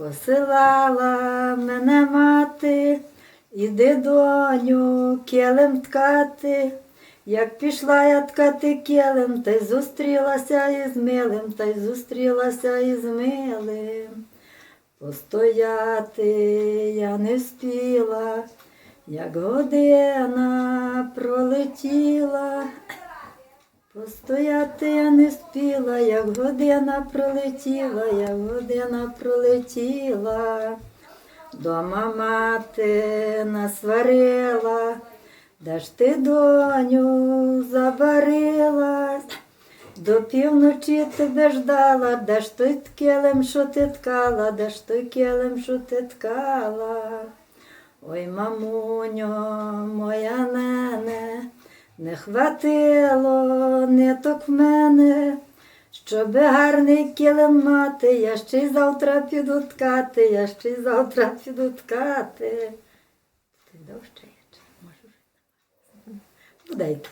Посилала мене мати, іди доню, килим ткати. Як пішла я ткати килим, та й зустрілася із милим, та й зустрілася із милим. Постояти я не вспіла, як година пролетіла. Постояти я не спіла, як година пролетіла, як година пролетіла. Дома мати насварила, де ж ти, доню, забарилась. До півночі тебе ждала, де ж той килим, що ти ткала, де ж той килим, що ти ткала. Ой, мамуньо, моя не хватило ниток в мене, щоб гарний килим мати, я ще й завтра піду ткати, я ще й завтра піду ткати. Ти довше може вже? Ну, дай так.